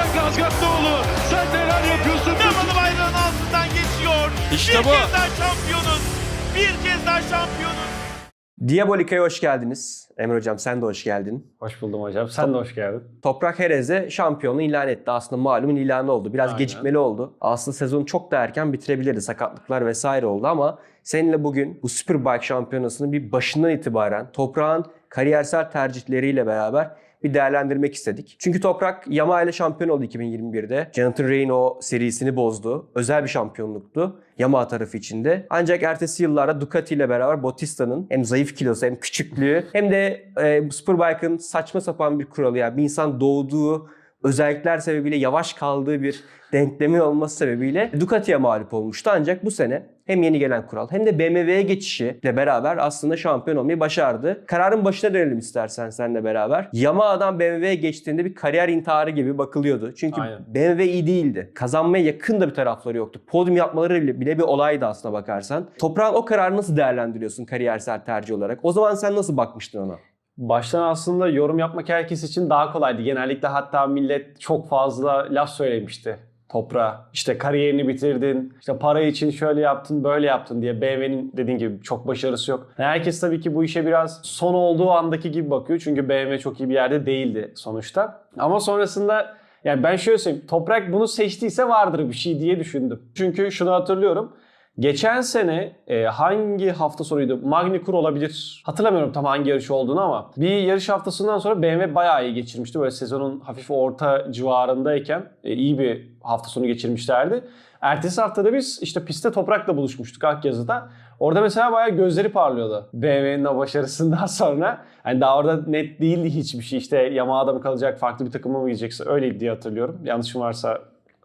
Toprak Gazgatlıoğlu sen neler yapıyorsun? Yamalı bayrağın altından geçiyor. İşte bir bu. kez daha şampiyonuz. Bir kez daha şampiyonuz. Diabolika'ya hoş geldiniz. Emre Hocam sen de hoş geldin. Hoş buldum hocam. Sen de hoş geldin. Toprak Herez'e şampiyonu ilan etti. Aslında malumun ilanı oldu. Biraz Aynen. gecikmeli oldu. Aslında sezonu çok da erken bitirebilirdi. Sakatlıklar vesaire oldu ama seninle bugün bu Superbike şampiyonasını bir başından itibaren Toprak'ın kariyersel tercihleriyle beraber bir değerlendirmek istedik. Çünkü Toprak Yamaha ile şampiyon oldu 2021'de. Jonathan Ray'in o serisini bozdu. Özel bir şampiyonluktu. Yamaha tarafı içinde. Ancak ertesi yıllarda Ducati ile beraber Bautista'nın hem zayıf kilosu hem küçüklüğü hem de e, Superbike'ın saçma sapan bir kuralı ya. Bir insan doğduğu özellikler sebebiyle yavaş kaldığı bir denklemin olması sebebiyle Ducati'ye mağlup olmuştu. Ancak bu sene hem yeni gelen kural hem de BMW'ye geçişiyle beraber aslında şampiyon olmayı başardı. Kararın başına dönelim istersen seninle beraber. Yamaha'dan BMW'ye geçtiğinde bir kariyer intiharı gibi bakılıyordu. Çünkü Aynen. BMW iyi değildi. Kazanmaya yakın da bir tarafları yoktu. Podyum yapmaları bile, bile bir olaydı aslına bakarsan. Toprağın o kararı nasıl değerlendiriyorsun kariyersel tercih olarak? O zaman sen nasıl bakmıştın ona? Baştan aslında yorum yapmak herkes için daha kolaydı. Genellikle hatta millet çok fazla laf söylemişti toprağa. İşte kariyerini bitirdin, işte para için şöyle yaptın, böyle yaptın diye. BMW'nin dediğin gibi çok başarısı yok. Herkes tabii ki bu işe biraz son olduğu andaki gibi bakıyor. Çünkü BMW çok iyi bir yerde değildi sonuçta. Ama sonrasında yani ben şöyle söyleyeyim. Toprak bunu seçtiyse vardır bir şey diye düşündüm. Çünkü şunu hatırlıyorum. Geçen sene e, hangi hafta sonuydu? Magny Kur olabilir. Hatırlamıyorum tam hangi yarış olduğunu ama bir yarış haftasından sonra BMW bayağı iyi geçirmişti. Böyle sezonun hafif orta civarındayken e, iyi bir hafta sonu geçirmişlerdi. Ertesi haftada biz işte pistte toprakla buluşmuştuk Akyazı'da. Orada mesela bayağı gözleri parlıyordu. BMW'nin o başarısından sonra. Hani daha orada net değildi hiçbir şey. İşte Yamaha'da mı kalacak, farklı bir takıma mı gidecekse öyleydi diye hatırlıyorum. Yanlışım varsa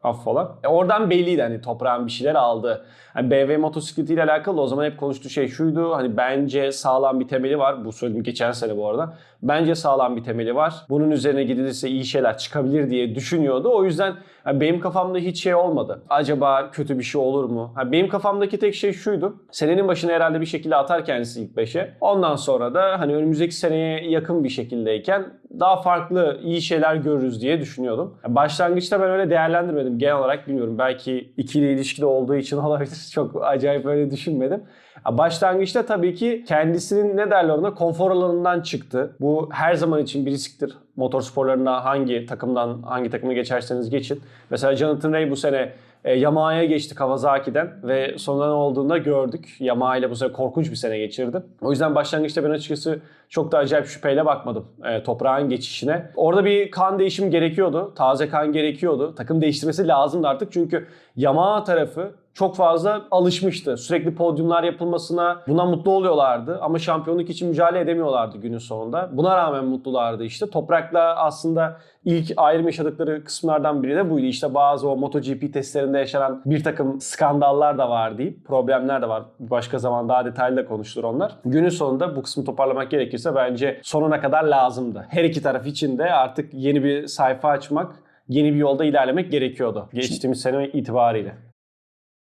affola. E oradan belliydi hani toprağın bir şeyler aldı. Hani BMW motosikletiyle alakalı o zaman hep konuştuğu şey şuydu. Hani bence sağlam bir temeli var. Bu söyledim geçen sene bu arada. Bence sağlam bir temeli var. Bunun üzerine gidilirse iyi şeyler çıkabilir diye düşünüyordu. O yüzden hani benim kafamda hiç şey olmadı. Acaba kötü bir şey olur mu? Hani benim kafamdaki tek şey şuydu. Senenin başına herhalde bir şekilde atar kendisi ilk 5'e. Ondan sonra da hani önümüzdeki seneye yakın bir şekildeyken daha farklı iyi şeyler görürüz diye düşünüyordum. Başlangıçta ben öyle değerlendirmedim. Genel olarak bilmiyorum. Belki ikili ilişkide olduğu için olabilir. Çok acayip öyle düşünmedim. Başlangıçta tabii ki kendisinin ne derler ona konfor alanından çıktı. Bu her zaman için bir risktir. Motor sporlarında hangi takımdan hangi takımı geçerseniz geçin. Mesela Jonathan Ray bu sene e, Yamaha'ya geçti Kawasaki'den ve sonunda ne olduğunu da gördük. Yamaha ile bu sene korkunç bir sene geçirdi. O yüzden başlangıçta ben açıkçası çok da acayip şüpheyle bakmadım e, toprağın geçişine. Orada bir kan değişim gerekiyordu. Taze kan gerekiyordu. Takım değiştirmesi lazımdı artık çünkü Yamaha tarafı çok fazla alışmıştı. Sürekli podyumlar yapılmasına buna mutlu oluyorlardı ama şampiyonluk için mücadele edemiyorlardı günün sonunda. Buna rağmen mutlulardı işte. Toprakla aslında ilk ayrım yaşadıkları kısımlardan biri de buydu. İşte bazı o MotoGP testlerinde yaşanan bir takım skandallar da var deyip problemler de var. Başka zaman daha detaylı da konuşulur onlar. Günün sonunda bu kısmı toparlamak gerekirse bence sonuna kadar lazımdı. Her iki taraf için de artık yeni bir sayfa açmak, yeni bir yolda ilerlemek gerekiyordu. Geçtiğimiz sene itibariyle.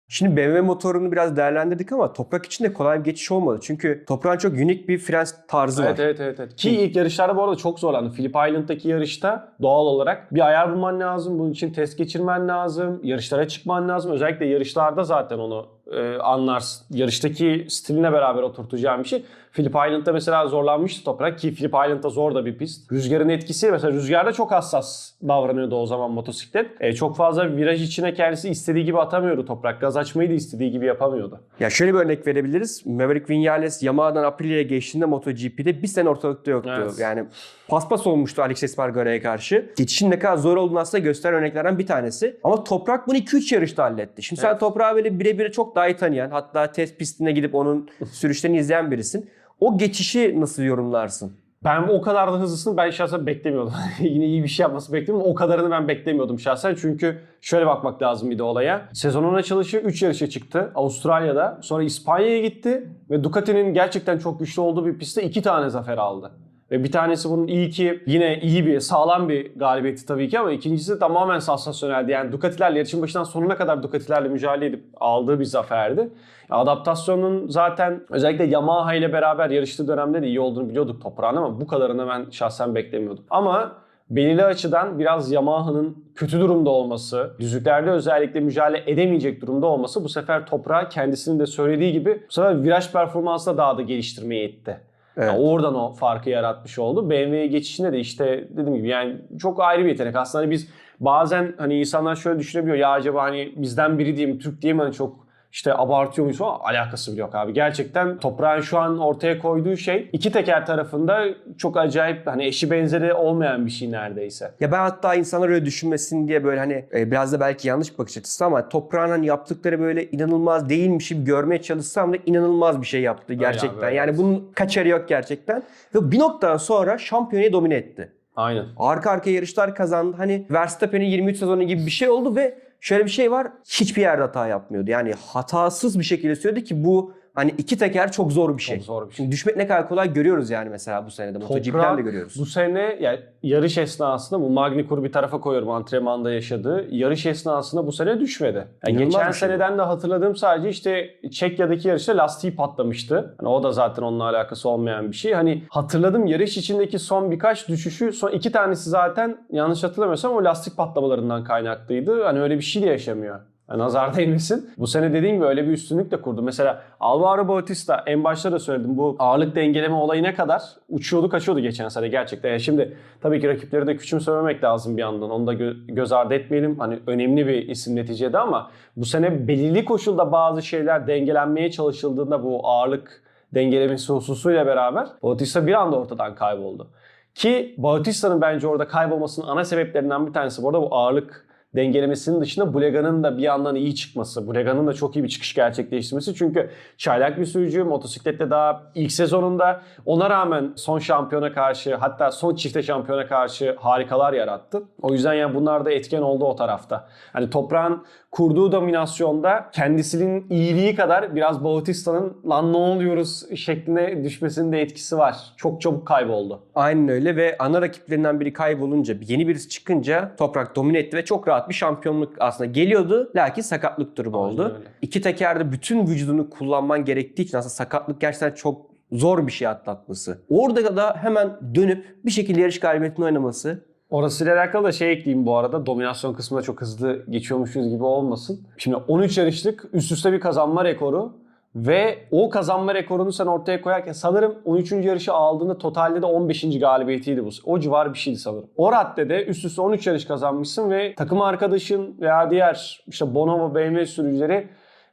Şimdi BMW motorunu biraz değerlendirdik ama Toprak için de kolay bir geçiş olmadı. Çünkü Toprak'ın çok unik bir fren tarzı Evet var. evet evet. evet. Ki ilk yarışlarda bu arada çok zorlandı. Phillip Island'daki yarışta doğal olarak bir ayar bulman lazım. Bunun için test geçirmen lazım. Yarışlara çıkman lazım. Özellikle yarışlarda zaten onu e, anlarsın. Yarıştaki stiline beraber oturtacağım bir şey. Phillip Island'da mesela zorlanmıştı toprak ki Phillip Island'da zor da bir pist. Rüzgarın etkisi mesela rüzgarda çok hassas davranıyordu o zaman motosiklet. E, çok fazla viraj içine kendisi istediği gibi atamıyordu toprak. Gaz açmayı da istediği gibi yapamıyordu. Ya şöyle bir örnek verebiliriz. Maverick Vinales Yamaha'dan Aprilia'ya geçtiğinde MotoGP'de bir sene ortalıkta yoktu. Evet. Yani paspas olmuştu Alex Espargara'ya karşı. Geçişin ne kadar zor olduğunu aslında gösteren örneklerden bir tanesi. Ama Toprak bunu 2-3 yarışta halletti. Şimdi sen Evet. Toprağı böyle birebir çok daha iyi tanıyan hatta test pistine gidip onun sürüşlerini izleyen birisin. O geçişi nasıl yorumlarsın? Ben o kadar da hızlısını ben şahsen beklemiyordum. Yine iyi bir şey yapması beklemiyordum. O kadarını ben beklemiyordum şahsen. Çünkü şöyle bakmak lazım bir de olaya. Sezonun açılışı 3 yarışa çıktı Avustralya'da. Sonra İspanya'ya gitti. Ve Ducati'nin gerçekten çok güçlü olduğu bir pistte 2 tane zafer aldı. Ve bir tanesi bunun iyi ki yine iyi bir sağlam bir galibiyeti tabii ki ama ikincisi tamamen sansasyoneldi. Yani Ducati'lerle yarışın başından sonuna kadar Ducati'lerle mücadele edip aldığı bir zaferdi. Adaptasyonun zaten özellikle Yamaha ile beraber yarıştığı dönemde de iyi olduğunu biliyorduk toprağın ama bu kadarını ben şahsen beklemiyordum. Ama belirli açıdan biraz Yamaha'nın kötü durumda olması, düzlüklerde özellikle mücadele edemeyecek durumda olması bu sefer toprağı kendisinin de söylediği gibi bu sefer viraj performansında daha da geliştirmeye itti. Evet. Yani oradan o farkı yaratmış oldu. BMW'ye geçişinde de işte dediğim gibi yani çok ayrı bir yetenek. Aslında hani biz bazen hani insanlar şöyle düşünebiliyor. Ya acaba hani bizden biri diye mi, Türk diye mi hani çok işte abartıyor muyuz ama alakası bile yok abi. Gerçekten toprağın şu an ortaya koyduğu şey iki teker tarafında çok acayip hani eşi benzeri olmayan bir şey neredeyse. Ya ben hatta insanlar öyle düşünmesin diye böyle hani e, biraz da belki yanlış bir bakış açısı ama toprağın hani yaptıkları böyle inanılmaz değilmiş gibi görmeye çalışsam da inanılmaz bir şey yaptı gerçekten. abi, evet. Yani bunun kaçarı yok gerçekten. Ve bir noktadan sonra şampiyonayı domine etti. Aynen. Arka arkaya yarışlar kazandı. Hani Verstappen'in 23 sezonu gibi bir şey oldu ve şöyle bir şey var. Hiçbir yerde hata yapmıyordu. Yani hatasız bir şekilde söyledi ki bu hani iki teker çok zor bir şey. Çok zor bir şey. Şimdi düşmek ne kadar kolay görüyoruz yani mesela bu senede. MotoGP'den de görüyoruz. bu sene yani yarış esnasında bu Magny-Court'u bir tarafa koyuyorum antrenmanda yaşadığı. Yarış esnasında bu sene düşmedi. Yani geçen şey bu. seneden de hatırladığım sadece işte Çekya'daki yarışta lastiği patlamıştı. Hani o da zaten onunla alakası olmayan bir şey. Hani hatırladım yarış içindeki son birkaç düşüşü son iki tanesi zaten yanlış hatırlamıyorsam o lastik patlamalarından kaynaklıydı. Hani öyle bir şey de yaşamıyor. Nazar değmesin. Bu sene dediğim gibi öyle bir üstünlük de kurdu. Mesela Alvaro Bautista en başta da söyledim bu ağırlık dengeleme olayına kadar uçuyordu kaçıyordu geçen sene gerçekten. Yani şimdi tabii ki rakipleri de küçümsememek lazım bir yandan. Onu da gö- göz ardı etmeyelim. Hani önemli bir isim neticede ama bu sene belirli koşulda bazı şeyler dengelenmeye çalışıldığında bu ağırlık dengelemesi hususuyla beraber Bautista bir anda ortadan kayboldu. Ki Bautista'nın bence orada kaybolmasının ana sebeplerinden bir tanesi bu arada bu ağırlık dengelemesinin dışında Bulega'nın da bir yandan iyi çıkması. Bulega'nın da çok iyi bir çıkış gerçekleştirmesi. Çünkü çaylak bir sürücü, motosiklette daha ilk sezonunda ona rağmen son şampiyona karşı hatta son çifte şampiyona karşı harikalar yarattı. O yüzden yani bunlar da etken oldu o tarafta. Hani toprağın kurduğu dominasyonda kendisinin iyiliği kadar biraz Bautista'nın lan ne oluyoruz şekline düşmesinin de etkisi var. Çok çabuk kayboldu. Aynen öyle ve ana rakiplerinden biri kaybolunca yeni birisi çıkınca Toprak domine etti ve çok rahat bir şampiyonluk aslında geliyordu. Lakin sakatlık durumu Aynen oldu. öyle. İki tekerde bütün vücudunu kullanman gerektiği için aslında sakatlık gerçekten çok zor bir şey atlatması. Orada da hemen dönüp bir şekilde yarış galibiyetini oynaması Orasıyla alakalı da şey ekleyeyim bu arada. Dominasyon kısmında çok hızlı geçiyormuşuz gibi olmasın. Şimdi 13 yarışlık üst üste bir kazanma rekoru ve o kazanma rekorunu sen ortaya koyarken sanırım 13. yarışı aldığında totalde de 15. galibiyetiydi bu. O civar bir şeydi sanırım. O raddede üst üste 13 yarış kazanmışsın ve takım arkadaşın veya diğer işte Bono ve BMW sürücüleri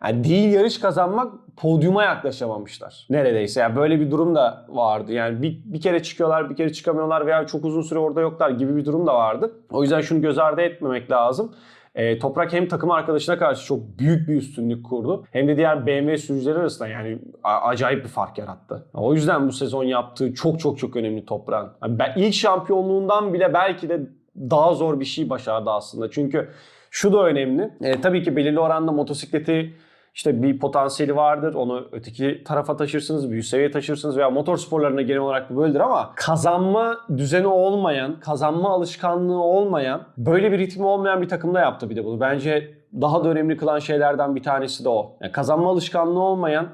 yani değil yarış kazanmak podyuma yaklaşamamışlar. Neredeyse yani böyle bir durum da vardı. Yani bir, bir kere çıkıyorlar bir kere çıkamıyorlar veya çok uzun süre orada yoklar gibi bir durum da vardı. O yüzden şunu göz ardı etmemek lazım. Ee, Toprak hem takım arkadaşına karşı çok büyük bir üstünlük kurdu. Hem de diğer BMW sürücüleri arasında yani acayip bir fark yarattı. O yüzden bu sezon yaptığı çok çok çok önemli Toprak'ın. Yani ben ilk şampiyonluğundan bile belki de daha zor bir şey başardı aslında. Çünkü şu da önemli. E, tabii ki belirli oranda motosikleti işte bir potansiyeli vardır. Onu öteki tarafa taşırsınız, büyük seviye taşırsınız veya motor sporlarına genel olarak bu böyledir ama kazanma düzeni olmayan, kazanma alışkanlığı olmayan, böyle bir ritmi olmayan bir takımda yaptı bir de bunu. Bence daha da önemli kılan şeylerden bir tanesi de o. Yani kazanma alışkanlığı olmayan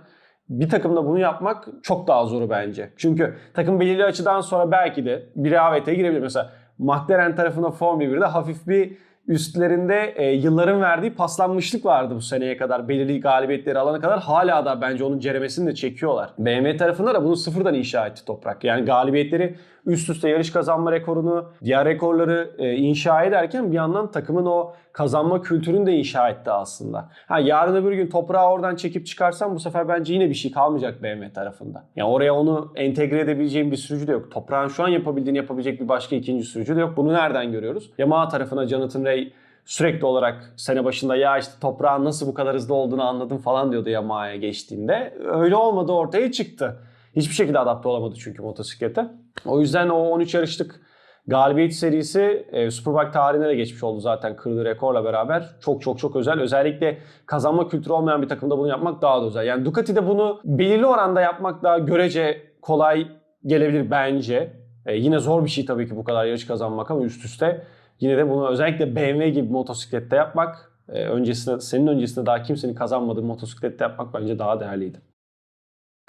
bir takımda bunu yapmak çok daha zoru bence. Çünkü takım belirli açıdan sonra belki de bir rehavete girebilir. Mesela McLaren tarafında Formula 1'de hafif bir üstlerinde e, yılların verdiği paslanmışlık vardı bu seneye kadar. Belirli galibiyetleri alana kadar hala da bence onun ceremesini de çekiyorlar. BMW tarafında da bunu sıfırdan inşa etti Toprak. Yani galibiyetleri üst üste yarış kazanma rekorunu, diğer rekorları e, inşa ederken bir yandan takımın o kazanma kültürünü de inşa etti aslında. Ha yarın öbür gün toprağı oradan çekip çıkarsam bu sefer bence yine bir şey kalmayacak BMW tarafında. Yani oraya onu entegre edebileceğim bir sürücü de yok. Toprağın şu an yapabildiğini yapabilecek bir başka ikinci sürücü de yok. Bunu nereden görüyoruz? Yamaha tarafına Jonathan Ray sürekli olarak sene başında ya işte toprağın nasıl bu kadar hızlı olduğunu anladım falan diyordu Yamaha'ya geçtiğinde. Öyle olmadı ortaya çıktı. Hiçbir şekilde adapte olamadı çünkü motosiklete. O yüzden o 13 yarışlık galibiyet serisi e, Superbike tarihine de geçmiş oldu zaten kırdığı rekorla beraber. Çok çok çok özel. Özellikle kazanma kültürü olmayan bir takımda bunu yapmak daha da özel. Yani Ducati'de bunu belirli oranda yapmak daha görece kolay gelebilir bence. E, yine zor bir şey tabii ki bu kadar yarış kazanmak ama üst üste yine de bunu özellikle BMW gibi motosiklette yapmak e, öncesinde senin öncesinde daha kimsenin kazanmadığı motosiklette yapmak bence daha değerliydi.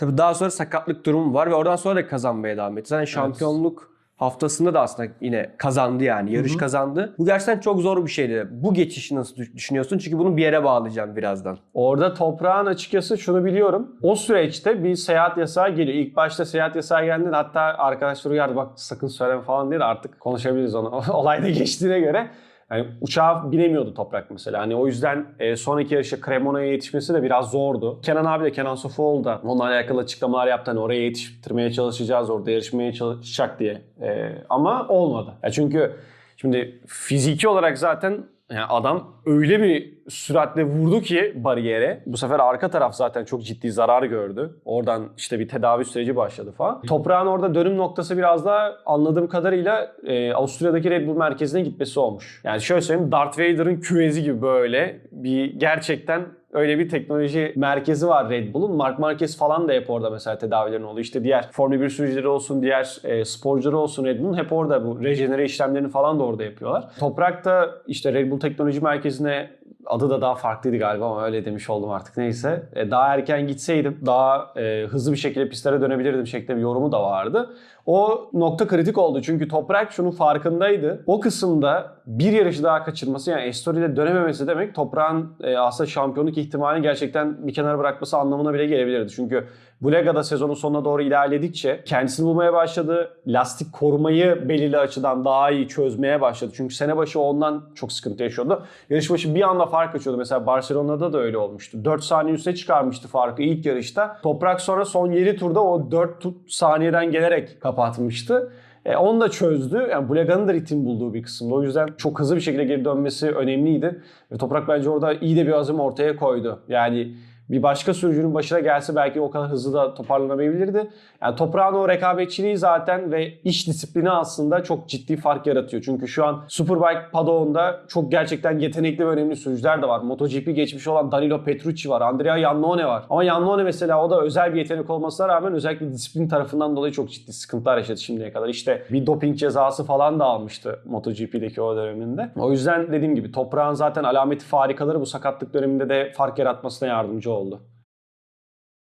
Tabii daha sonra sakatlık durumu var ve oradan sonra da kazanmaya devam etti. Zaten şampiyonluk haftasında da aslında yine kazandı yani. Yarış kazandı. Bu gerçekten çok zor bir şeydi. Bu geçişi nasıl düş- düşünüyorsun? Çünkü bunu bir yere bağlayacağım birazdan. Orada toprağın açıkçası şunu biliyorum. O süreçte bir seyahat yasağı geliyor. İlk başta seyahat yasağı geldiğinde hatta arkadaşlar uyardı bak sakın söyleme falan diye de artık konuşabiliriz onu. Olayda geçtiğine göre. Yani uçağa binemiyordu Toprak mesela. Hani o yüzden e, sonraki yarışa Cremona'ya yetişmesi de biraz zordu. Kenan abi de Kenan Sofuoğlu da onunla alakalı açıklamalar yaptı. Hani oraya yetiştirmeye çalışacağız, orada yarışmaya çalışacak diye. E, ama olmadı. Ya çünkü şimdi fiziki olarak zaten yani adam öyle bir süratle vurdu ki bariyere. Bu sefer arka taraf zaten çok ciddi zarar gördü. Oradan işte bir tedavi süreci başladı falan. Toprağın orada dönüm noktası biraz daha anladığım kadarıyla e, Avusturya'daki Red Bull merkezine gitmesi olmuş. Yani şöyle söyleyeyim Darth Vader'ın küvezi gibi böyle bir gerçekten öyle bir teknoloji merkezi var Red Bull'un. Mark Marquez falan da hep orada mesela tedavilerin oluyor. İşte diğer Formula 1 sürücüleri olsun, diğer e, sporcuları olsun Red Bull'un hep orada bu rejenere işlemlerini falan da orada yapıyorlar. Toprak da işte Red Bull Teknoloji Merkezi'ne adı da daha farklıydı galiba ama öyle demiş oldum artık neyse. E, daha erken gitseydim daha e, hızlı bir şekilde pistlere dönebilirdim şeklinde bir yorumu da vardı. O nokta kritik oldu çünkü Toprak şunun farkındaydı. O kısımda bir yarışı daha kaçırması yani Estori'de dönememesi demek Toprak'ın e, aslında şampiyonluk ihtimalini gerçekten bir kenara bırakması anlamına bile gelebilirdi. Çünkü Bulega'da sezonun sonuna doğru ilerledikçe kendisini bulmaya başladı. Lastik korumayı belirli açıdan daha iyi çözmeye başladı. Çünkü sene başı ondan çok sıkıntı yaşıyordu. Yarış başı bir anda fark açıyordu. Mesela Barcelona'da da öyle olmuştu. 4 saniye üste çıkarmıştı farkı ilk yarışta. Toprak sonra son 7 turda o 4 tu- saniyeden gelerek kapatmıştı. E, onu da çözdü. Yani Bulega'nın da ritim bulduğu bir kısımda. O yüzden çok hızlı bir şekilde geri dönmesi önemliydi. Ve Toprak bence orada iyi de bir azim ortaya koydu. Yani bir başka sürücünün başına gelse belki o kadar hızlı da toparlanamayabilirdi. Yani toprağın o rekabetçiliği zaten ve iş disiplini aslında çok ciddi fark yaratıyor. Çünkü şu an Superbike paddock'unda çok gerçekten yetenekli ve önemli sürücüler de var. MotoGP geçmiş olan Danilo Petrucci var, Andrea Iannone var. Ama Iannone mesela o da özel bir yetenek olmasına rağmen özellikle disiplin tarafından dolayı çok ciddi sıkıntılar yaşadı şimdiye kadar. İşte bir doping cezası falan da almıştı MotoGP'deki o döneminde. O yüzden dediğim gibi toprağın zaten alameti farikaları bu sakatlık döneminde de fark yaratmasına yardımcı oldu.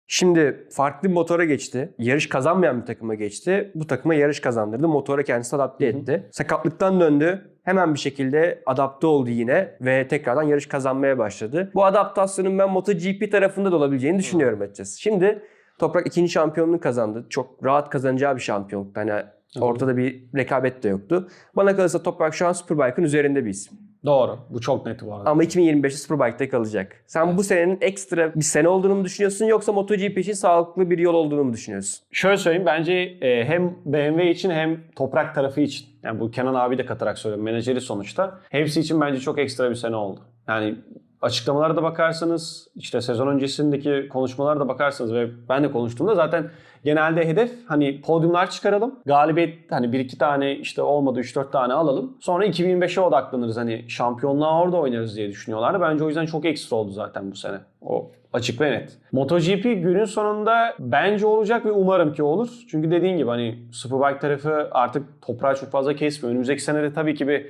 Şimdi farklı bir motora geçti. Yarış kazanmayan bir takıma geçti. Bu takıma yarış kazandırdı. Motora kendisi adapte etti. Sakatlıktan döndü. Hemen bir şekilde adapte oldu yine ve tekrardan yarış kazanmaya başladı. Bu adaptasyonun ben MotoGP tarafında da olabileceğini düşünüyorum açıkçası. Şimdi Toprak ikinci şampiyonluğu kazandı. Çok rahat kazanacağı bir şampiyonluktu. Hani ortada bir rekabet de yoktu. Bana kalırsa Toprak şu an Superbike'ın üzerinde bir isim. Doğru. Bu çok net bu arada. Ama 2025'te Superbike'da kalacak. Sen bu senenin ekstra bir sene olduğunu mu düşünüyorsun yoksa MotoGP için sağlıklı bir yol olduğunu mu düşünüyorsun? Şöyle söyleyeyim bence e, hem BMW için hem toprak tarafı için yani bu Kenan abi de katarak söylüyorum menajeri sonuçta hepsi için bence çok ekstra bir sene oldu. Yani açıklamalara da bakarsanız işte sezon öncesindeki konuşmalara da bakarsanız ve ben de konuştuğumda zaten genelde hedef hani podyumlar çıkaralım. Galibiyet hani bir iki tane işte olmadı 3-4 tane alalım. Sonra 2025'e odaklanırız hani şampiyonluğa orada oynarız diye düşünüyorlardı. Bence o yüzden çok ekstra oldu zaten bu sene. O açık ve net. MotoGP günün sonunda bence olacak ve umarım ki olur. Çünkü dediğin gibi hani Superbike tarafı artık toprağı çok fazla kesmiyor. Önümüzdeki senede tabii ki bir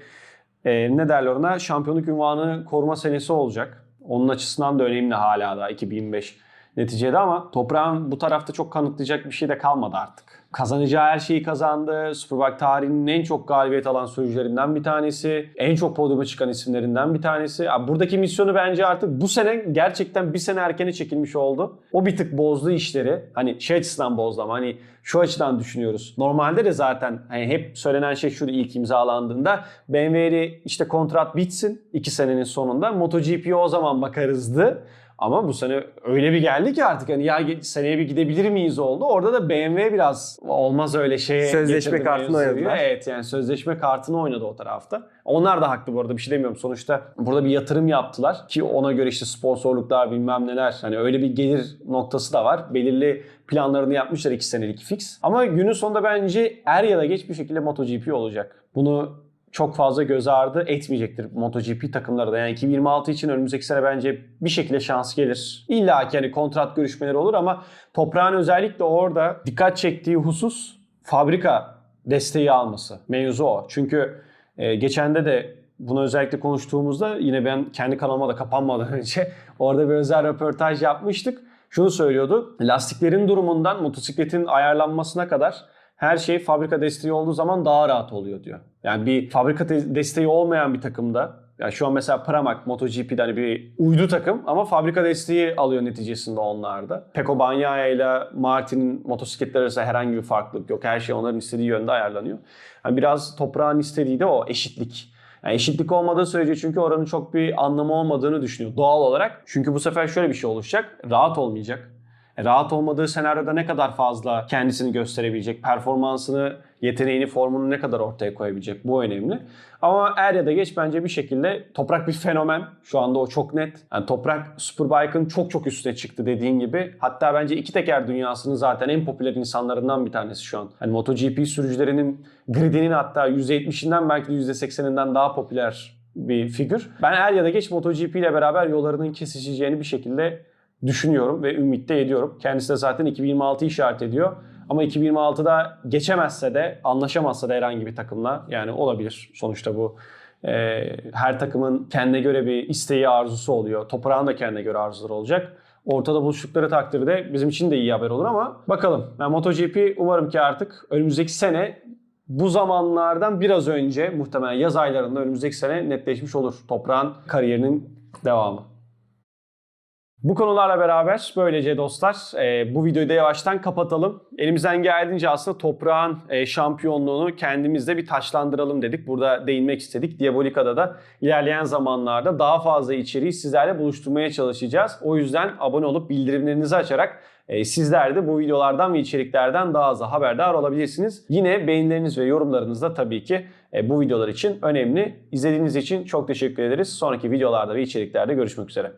e, ne derler ona şampiyonluk ünvanı koruma senesi olacak. Onun açısından da önemli hala da 2025 neticede ama toprağın bu tarafta çok kanıtlayacak bir şey de kalmadı artık. Kazanacağı her şeyi kazandı. Superbike tarihinin en çok galibiyet alan sürücülerinden bir tanesi. En çok podyuma çıkan isimlerinden bir tanesi. Abi buradaki misyonu bence artık bu sene gerçekten bir sene erkene çekilmiş oldu. O bir tık bozdu işleri. Hani şey açısından bozdu ama hani şu açıdan düşünüyoruz. Normalde de zaten hani hep söylenen şey şurada ilk imzalandığında BMW'li işte kontrat bitsin 2 senenin sonunda. MotoGP'ye o zaman bakarızdı. Ama bu sene öyle bir geldi ki artık hani ya seneye bir gidebilir miyiz oldu. Orada da BMW biraz olmaz öyle şeye Sözleşme kartını oynadılar. Evet yani sözleşme kartını oynadı o tarafta. Onlar da haklı bu arada bir şey demiyorum. Sonuçta burada bir yatırım yaptılar ki ona göre işte sponsorluklar bilmem neler. Hani öyle bir gelir noktası da var. Belirli planlarını yapmışlar 2 senelik fix. Ama günün sonunda bence er ya da geç bir şekilde MotoGP olacak. Bunu çok fazla göz ardı etmeyecektir MotoGP takımları da. Yani 2026 için önümüzdeki sene bence bir şekilde şans gelir. İlla ki hani kontrat görüşmeleri olur ama toprağın özellikle orada dikkat çektiği husus fabrika desteği alması. Mevzu o. Çünkü e, geçende de bunu özellikle konuştuğumuzda yine ben kendi kanalıma da kapanmadan önce orada bir özel röportaj yapmıştık. Şunu söylüyordu. Lastiklerin durumundan motosikletin ayarlanmasına kadar her şey fabrika desteği olduğu zaman daha rahat oluyor diyor. Yani bir fabrika te- desteği olmayan bir takımda yani şu an mesela Pramac MotoGP'de hani bir uydu takım ama fabrika desteği alıyor neticesinde onlarda. Peko Bagnaia ile Martin'in motosikletler arasında herhangi bir farklılık yok. Her şey onların istediği yönde ayarlanıyor. Yani biraz toprağın istediği de o eşitlik. Yani eşitlik olmadığı sürece çünkü oranın çok bir anlamı olmadığını düşünüyor doğal olarak. Çünkü bu sefer şöyle bir şey oluşacak. Rahat olmayacak. E, Rahat olmadığı senaryoda ne kadar fazla kendisini gösterebilecek, performansını, yeteneğini, formunu ne kadar ortaya koyabilecek bu önemli. Ama er ya da geç bence bir şekilde Toprak bir fenomen. Şu anda o çok net. Yani Toprak Superbike'ın çok çok üstüne çıktı dediğin gibi. Hatta bence iki teker dünyasının zaten en popüler insanlarından bir tanesi şu an. Hani MotoGP sürücülerinin gridinin hatta %70'inden belki de %80'inden daha popüler bir figür. Ben er ya da geç MotoGP ile beraber yollarının kesişeceğini bir şekilde düşünüyorum ve ümit de ediyorum. Kendisi de zaten 2026 işaret ediyor. Ama 2026'da geçemezse de anlaşamazsa da herhangi bir takımla yani olabilir. Sonuçta bu e, her takımın kendine göre bir isteği arzusu oluyor. Toprağın da kendine göre arzuları olacak. Ortada buluştukları takdirde bizim için de iyi haber olur ama bakalım. Yani MotoGP umarım ki artık önümüzdeki sene bu zamanlardan biraz önce muhtemelen yaz aylarında önümüzdeki sene netleşmiş olur. Toprağın kariyerinin devamı. Bu konularla beraber böylece dostlar e, bu videoyu da yavaştan kapatalım. Elimizden geldiğince aslında toprağın e, şampiyonluğunu kendimizde bir taçlandıralım dedik. Burada değinmek istedik. Diabolika'da da ilerleyen zamanlarda daha fazla içeriği sizlerle buluşturmaya çalışacağız. O yüzden abone olup bildirimlerinizi açarak e, sizler de bu videolardan ve içeriklerden daha az haberdar olabilirsiniz. Yine beğenileriniz ve yorumlarınız da tabii ki bu videolar için önemli. İzlediğiniz için çok teşekkür ederiz. Sonraki videolarda ve içeriklerde görüşmek üzere.